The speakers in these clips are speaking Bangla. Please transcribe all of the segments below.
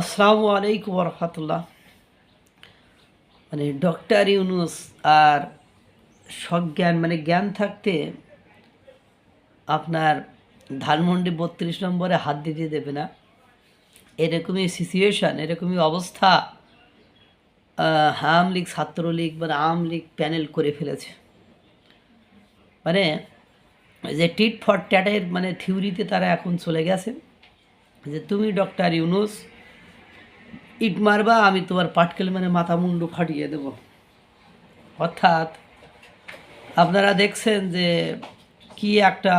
আসসালামু আলাইকুম রহমতুল্লাহ মানে ডক্টর ইউনুস আর সজ্ঞান মানে জ্ঞান থাকতে আপনার ধানমন্ডি বত্রিশ নম্বরে হাত দিতে দেবে না। এরকমই সিচুয়েশান এরকমই অবস্থা আওয়ামী লীগ, ছাত্রলীগ মানে আওয়ামী লীগ প্যানেল করে ফেলেছে। মানে যে টিট ফর ট্যাটের মানে থিওরিতে তারা এখন চলে গেছে যে তুমি ডক্টর ইউনুস ইট মারবা, আমি তোমার পাটকেল মানে মাথা মুন্ডু ফাটিয়ে দেব। অর্থাৎ, আপনারা দেখছেন যে কি একটা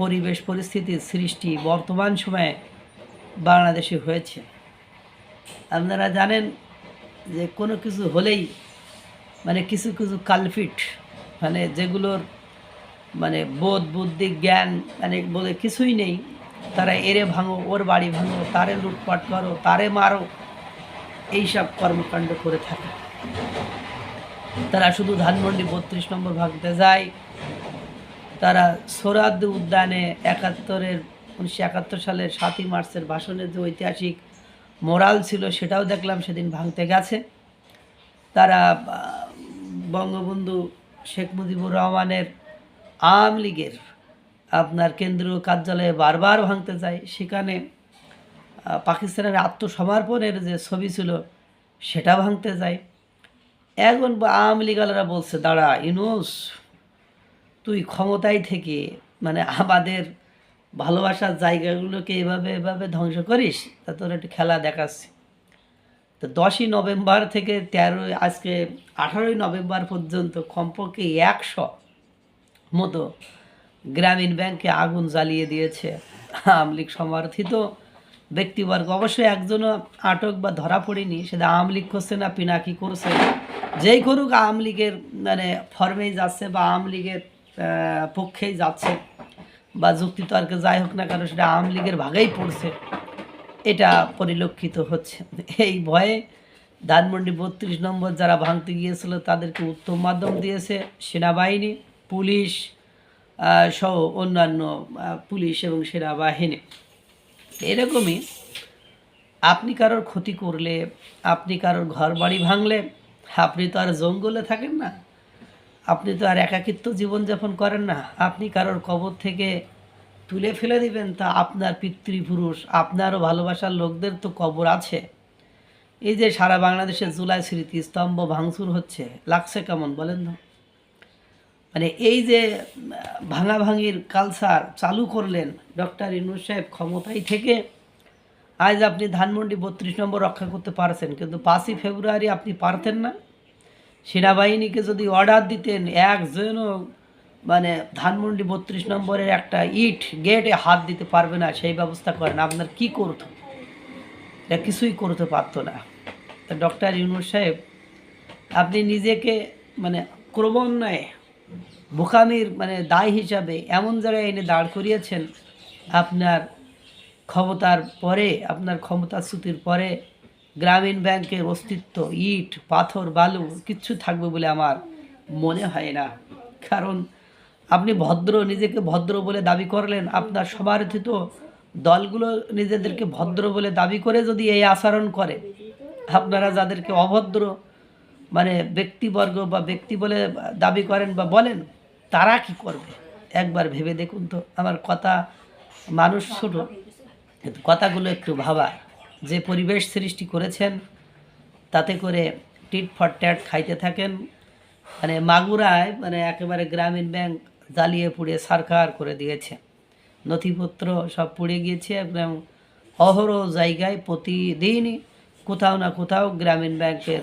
পরিবেশ পরিস্থিতির সৃষ্টি বর্তমান সময়ে বাংলাদেশে হয়েছে। আপনারা জানেন যে কোনো কিছু হলেই মানে কিছু কিছু কালফিট মানে যেগুলোর মানে বোধ, বুদ্ধি, জ্ঞান মানে বলে কিছুই নেই, তারা এরে ভাঙো, ওর বাড়ি ভাঙো, তারে লুটপাট করো, তারে মারো এইসব কর্মকাণ্ড করে থাকে। তারা শুধু ধানমন্ডি বত্রিশ নম্বর ভাগতে যায়। তারা সোরাদ উদ্যানে একাত্তরের, উনিশশো একাত্তর সালের সাতই মার্চের ভাষণের যে ঐতিহাসিক মোরাল ছিল সেটাও দেখলাম, সেদিন ভাঙতে গেছে। তারা বঙ্গবন্ধু শেখ মুজিবুর রহমানের আওয়ামী লীগের আপনার কেন্দ্রীয় কার্যালয়ে বারবার ভাঙতে যায়। সেখানে পাকিস্তানের আত্মসমর্পণের যে ছবি ছিল, সেটা ভাঙতে যায়। এখন আওয়ামী লীগালারা বলছে, দাঁড়া ইনুস তুই ক্ষমতায় থেকে মানে আমাদের ভালোবাসার জায়গাগুলোকে এভাবে এভাবে ধ্বংস করিস, তা তোর একটু খেলা দেখাচ্ছি। তো দশই নভেম্বর থেকে তেরোই, আজকে আঠারোই নভেম্বর পর্যন্ত কমপক্ষে একশো মতো গ্রামীণ ব্যাংকে আগুন জ্বালিয়ে দিয়েছে আওয়ামী লীগ সমর্থিত ব্যক্তিবর্গ। অবশ্যই একজনও আটক বা ধরা পড়েনি সেটা আওয়ামী লীগ করছে না, পিনাকি করছে। যেই করুক আওয়ামী লীগের মানে ফর্মেই যাচ্ছে বা আওয়ামী লীগের পক্ষেই যাচ্ছে বা যুক্তিতর্কে যাই হোক না কেন, সেটা আওয়ামী লীগের ভাগেই পড়ছে। এটা পরিলক্ষিত হচ্ছে। এই ভয়ে ধানমন্ডি বত্রিশ নম্বর যারা ভাঙতে গিয়েছিল, তাদেরকে উত্তম মাধ্যম দিয়েছে সেনাবাহিনী, পুলিশ সহ অন্যান্য পুলিশ এবং সেনাবাহিনী। এরকমই আপনি কারোর ক্ষতি করলে, আপনি কারোর ঘর বাড়ি ভাঙলে, আপনি তো আর জঙ্গলে থাকেন না। আপনি তো আর একাকিত্ব জীবনযাপন করেন না। আপনি কারোর কবর থেকে তুলে ফেলে দিবেন, তা আপনার পিতৃপুরুষ, আপনারও ভালোবাসার লোকদের তো কবর আছে। এই যে সারা বাংলাদেশে জুলাই স্মৃতিস্তম্ভ ভাঙচুর হচ্ছে, লাগছে কেমন বলেন না মানে এই যে ভাঙাভাঙির কালচার চালু করলেন ডক্টর ইনুস সাহেব ক্ষমতায় থেকে, আজ আপনি ধানমন্ডি বত্রিশ নম্বর রক্ষা করতে পারছেন, কিন্তু পাঁচই ফেব্রুয়ারি আপনি পারতেন না। সেনাবাহিনীকে যদি অর্ডার দিতেন, একজনও মানে ধানমন্ডি বত্রিশ নম্বরের একটা ইট গেটে হাত দিতে পারবে না, সেই ব্যবস্থা করেন। আপনার কি করতো? এটা কিছুই করতে পারতো না। ডক্টর ইউনুস সাহেব, আপনি নিজেকে মানে ক্রমান্বয়ে বোকামির মানে দায় হিসাবে এমন জায়গায় এনে দাঁড় করিয়েছেন আপনার ক্ষমতার পরে, আপনার ক্ষমতাচ্যুতির পরে, গ্রামীণ ব্যাংকের অস্তিত্ব, ইট, পাথর, বালু কিচ্ছু থাকবে বলে আমার মনে হয় না। কারণ আপনি ভদ্র, নিজেকে ভদ্র বলে দাবি করলেন, আপনার সমার্থিত দলগুলো নিজেদেরকে ভদ্র বলে দাবি করে যদি এই আচরণ করে, আপনারা যাদেরকে অভদ্র মানে ব্যক্তিবর্গ বা ব্যক্তি বলে দাবি করেন বা বলেন, তারা কি করবে? একবার ভেবে দেখুন তো, আমার কথা মানুষ ছোট কথাগুলো একটু ভাবা যে পরিবেশ সৃষ্টি করেছেন, তাতে করে টিট ফর ট্যাট খাইতে থাকেন। মানে মাগুরায় মানে একেবারে গ্রামীণ ব্যাংক জ্বালিয়ে পুড়িয়ে সরকার করে দিয়েছে। নথিপত্র সব পুড়ে গিয়েছে এবং অহরহ জায়গায় প্রতিদিনই কোথাও না কোথাও গ্রামীণ ব্যাংকের